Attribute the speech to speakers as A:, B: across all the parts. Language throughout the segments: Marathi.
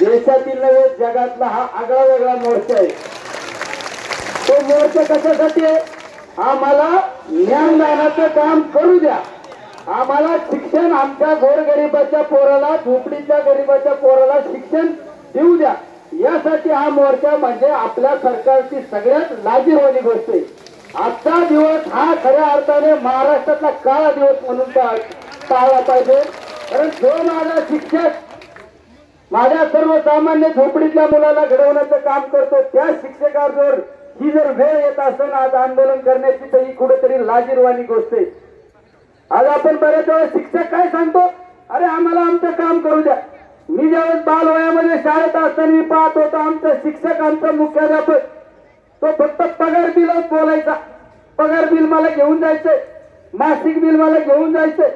A: देशातील नव्हे जगातला हा आगळा वेगळा मोर्चा आहे. तो मोर्चा कशासाठी आहे? आम्हाला ज्ञानदानाचं काम करू द्या. आम्हाला शिक्षण आमच्या गोरगरिबाच्या पोराला झोपडीच्या गरीबाच्या पोराला शिक्षण देऊ द्या. यासाठी हा मोर्चा म्हणजे आपल्या सरकारची सगळ्यात लाजीरवाणी गोष्ट आहे. आजचा दिवस हा खऱ्या अर्थाने महाराष्ट्रातला काळा दिवस म्हणून टाळला पाहिजे. कारण जो माझा शिक्षक माझ्या सर्वसामान्य झोपडीतल्या मुलाला घडवण्याचं काम करतो त्या शिक्षकावर ही जर वेळ येत असेल आज आंदोलन करण्याची तर ही कुठेतरी लाजीरवाणी गोष्ट आहे. आज आपण बऱ्याच वेळा शिक्षक काय सांगतो? अरे आम्हाला आमचं काम करू द्या. मी ज्यावेळेस बालवयामध्ये शाळेत असताना मी पाहत होतो आमचा शिक्षक आमचा मुख्याध्यापक तो फक्त पगार बिलच बोलायचा. पगार बिल मला घेऊन जायचंय मासिक बिल मला घेऊन जायचंय.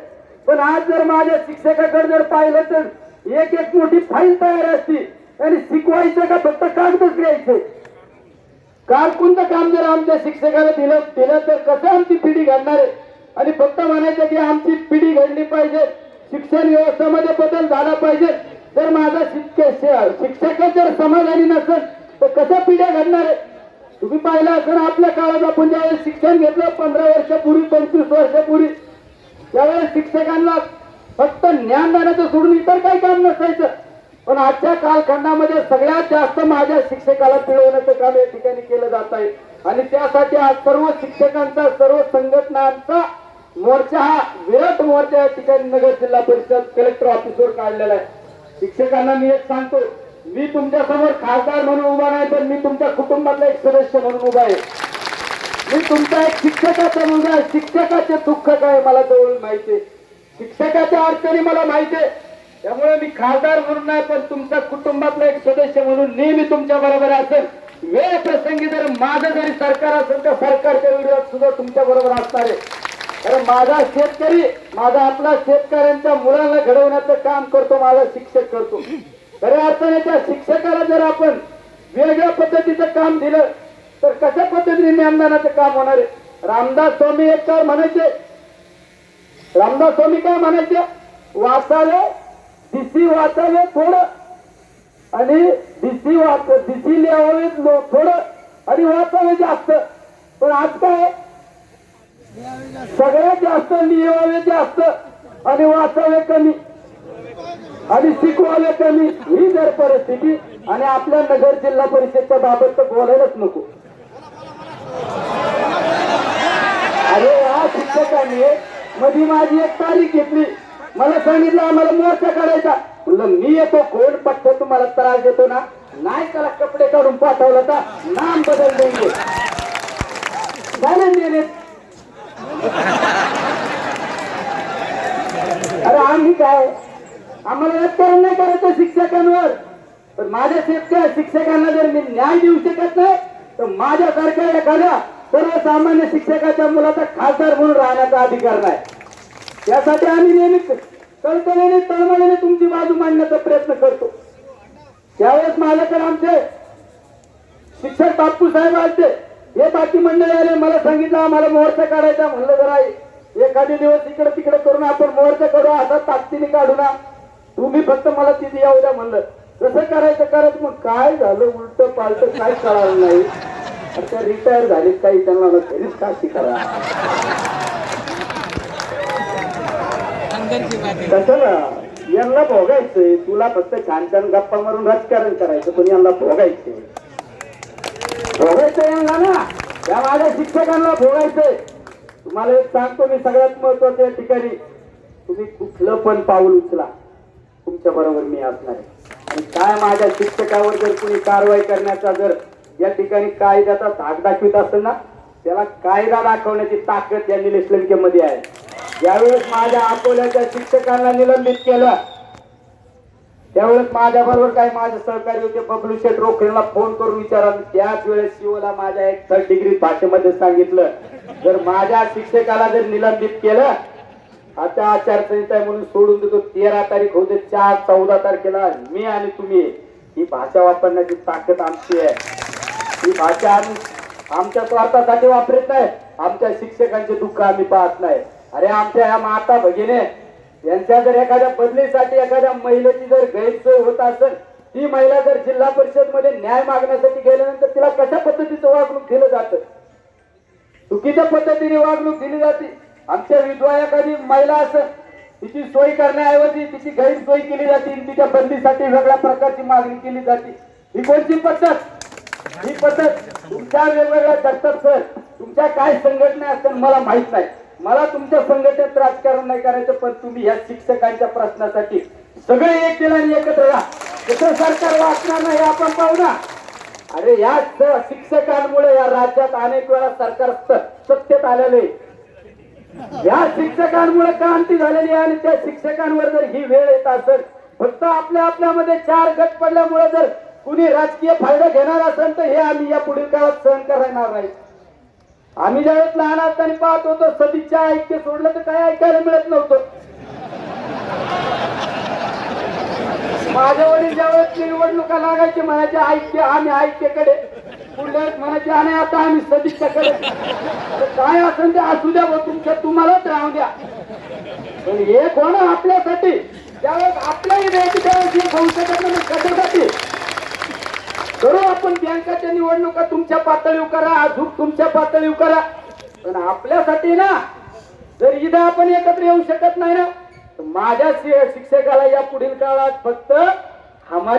A: पण आज जर माझ्या शिक्षकाकडे जर पाहिलं तर एक एक मोठी फाईल तयार असते. आणि शिकवायचं का फक्त कागदच घ्यायचे काल कोणतं काम जर आमच्या शिक्षकाला दिलं दिलं तर कसं आमची पिढी घडणार आहे? आणि फक्त म्हणायचं की आमची पिढी घडली पाहिजे शिक्षण व्यवस्थेमध्ये बदल झाला पाहिजे. जर माझा शिक्षक शिक्षक जर समाधानी नसेल तर कशा पिढ्या घडणार आहे? तुम्ही पाहिलं असेल आपल्या काळात आपण ज्यावेळेस शिक्षण घेतलं पंधरा वर्षापूर्वी पंचवीस वर्षापूर्वी त्यावेळेस शिक्षकांना फक्त ज्ञानदानाचं सोडून इतर काही काम नसायचं. पण आजच्या कालखंडामध्ये सगळ्यात जास्त माझ्या शिक्षकाला पिळवण्याचं काम या ठिकाणी केलं जात आहे. आणि त्यासाठी आज सर्व शिक्षकांचा सर्व संघटनांचा मोर्चा हा विराट मोर्चा या ठिकाणी नगर जिल्हा परिषद कलेक्टर ऑफिसवर काढलेला आहे. शिक्षकांना मी एक सांगतो मी तुमच्यासमोर खासदार म्हणून उभा नाही पण मी तुमच्या कुटुंबातला एक सदस्य म्हणून उभा आहे. मी तुमचा एक शिक्षकाचा मुलगा शिक्षकाचे दुःख काय मला जवळ माहिती आहे. शिक्षकाच्या अडचणी मला माहिती आहे. त्यामुळे मी खासदार म्हणून नाही पण तुमच्या कुटुंबातला एक सदस्य म्हणून नेहमी तुमच्या बरोबर असेल. वेळ प्रसंगी जर माझं जरी सरकार असेल तर सरकारच्या विरोधात सुद्धा तुमच्या बरोबर असणार आहे. कारण माझा शेतकरी माझा आपला शेतकऱ्यांच्या मुलांना घडवण्याचं काम करतो माझा शिक्षक करतो. खऱ्या अर्थाने त्या शिक्षकाला जर आपण वेगळ्या पद्धतीचं काम दिलं तर कशा पद्धतीने ज्ञानदानाचं काम होणार आहे? रामदास स्वामी एक म्हणायचे रामदास स्वामी काय म्हणायचे? वाचावे दिसी वाचावे थोडं. आणि दिसी वाच दिसी लिहावे थोडं. आणि वाचावे जास्त. पण आज काय? सगळ्यात जास्त लिहावे जास्त. आणि वाचावे कमी. आणि शिकवावे कमी. ही जर परिस्थिती. आणि आपल्या नगर जिल्हा परिषदच्या बाबत तर बोलायलाच नको अरे या शिक्षकांनी कधी माझी एक तारीख घेतली. मला सांगितलं आम्हाला मोर्चा काढायचा. म्हणलं मी येतो कोण पट्ट तुम्हाला त्रास देतो ना? नाही त्याला कपडे काढून पाठवलं तर नाम बदल देंगे झालं अरे आम्ही काय? आम्हाला राजकारण नाही करायचं शिक्षकांवर. पण माझ्या शेतकऱ्या शिक्षकांना जर मी न्याय देऊ शकत नाही तर माझ्यासारख्या एखाद्या सर्वसामान्य शिक्षकाच्या मुलाचा खासदार म्हणून राहण्याचा अधिकार नाही. यासाठी आम्ही नेहमी कळकळीने तळमळीने तुमची बाजू मांडण्याचा प्रयत्न करतो. त्यावेळेस मालकर आमचे शिक्षक बापू साहेब आलते. हे बाकी मंडळी आले मला सांगितलं आम्हाला मोर्चा काढायचा म्हणलं जरा एखादी दिवस इकडे तिकडे करून आपण मोर्चा करू आता ताकदीने काढू ना. तुम्ही फक्त मला तिथे येऊ द्या म्हणलं. कसं करायचं करत मग काय झालं? उलट पालट काय कळालं नाही. आता रिटायर झालीत काही त्यांना घरीच का शिकायला कसं ना यांना भोगायचंय. तुला फक्त छान छान गप्पा मारून राजकारण करायचं पण यांना भोगायचंय. भोगायचं यांना ना. या माझ्या शिक्षकांना भोगायचंय. तुम्हाला एक सांगतो मी सगळ्यात महत्त्वाच्या ठिकाणी. तुम्ही कुठलं पण पाऊल उचला. तुमच्या बरोबर मी असणार आहे. आणि काय माझ्या शिक्षकावर जर कुणी कारवाई करण्याचा जर या ठिकाणी कायद्याचा धाक दाखवित असेल ना त्याला कायदा दाखवण्याची ताकद या निलेशमध्ये आहे. ज्यावेळेस माझ्या अकोल्याच्या शिक्षकांना निलंबित केलं त्यावेळेस माझ्या बरोबर काही माझे सहकारी होते बबलू शेठ रोखडेला फोन करून विचारा त्याच वेळेस शिवला माझ्या एक थर्ड डिग्री भाषेमध्ये सांगितलं. जर माझ्या शिक्षकाला जर निलंबित केलं आता आचारसंहिता आहे म्हणून सोडून देतो. तेरा तारीख होते चार चौदा तारखेला मी आणि तुम्ही ही भाषा वापरण्याची ताकद आमची आहे. ही भाषा आम्ही आमच्या स्वार्थासाठी वापरत नाही. आमच्या शिक्षकांचे दुःख आम्ही पाहत नाही. अरे आमच्या ह्या माता भगिने यांच्या जर एखाद्या बदलीसाठी एखाद्या महिलेची जर गैरसोय होत असेल ती महिला जर जिल्हा परिषदमध्ये न्याय मागण्यासाठी गेल्यानंतर तिला कशा पद्धतीचं वागणूक दिलं जातं? चुकीच्या पद्धतीने वागणूक दिली जाते. आमच्या विधवा एखादी महिला असं तिची सोय करण्याऐवजी तिची गैरसोय केली जाते तिच्या बंदीसाठी वेगळ्या प्रकारची मागणी केली जाते. ही कोणती पद्धत? ही पद्धत तुमच्या वेगवेगळ्या जगतात सर. तुमच्या काय संघटना असतात मला माहीत नाही. मला तुमच्या संघटनेत राजकारण नाही करायचं पण तुम्ही ह्या शिक्षकांच्या प्रश्नासाठी सगळे एक केल्याने एकत्र राहा कसं सरकार वाचणार नाही हे आपण पाहू ना. अरे या शिक्षकांमुळे या राज्यात अनेक वेळा सरकार सत्तेत आलेले आहे. या शिक्षकांमुळे क्रांती झालेली आहे आणि त्या शिक्षकांवर जर ही वेळ येत असेल फक्त आपल्या आपल्यामध्ये चार गट पडल्यामुळे जर कुणी राजकीय फायदा घेणार असेल तर हे आम्ही या पुढील काळात सहन करणार नाही. आम्ही ज्यावेळेस लहान असताना पाहत होतो सदिच्छा ऐक्य सोडलं तर काय ऐकायला मिळत नव्हतं. माझ्या वडील ज्यावेळेस निवडणुका लागायची म्हणायचे ऐक्य आम्ही ऐक्यकडे पुढल्या वेळेस म्हणायचे आणि आता आम्ही सदिच्छाकडे तर काय असेल ते असू द्या तुमच्या तुम्हालाच राहू द्या. पण हे कोण आपल्यासाठी? ज्यावेळेस आपल्याही द्यायची त्यावेळेस हे होऊ शकत नाही कशासाठी? करू आपण बँकाच्या निवडणुका तुमच्या पातळीवर करा अजून तुमच्या पातळीवर करा. पण आपल्यासाठी ना जर इथं आपण एकत्र येऊ शकत नाही ना तर माझ्या शि- शिक्षकाला या पुढील काळात फक्त हमारी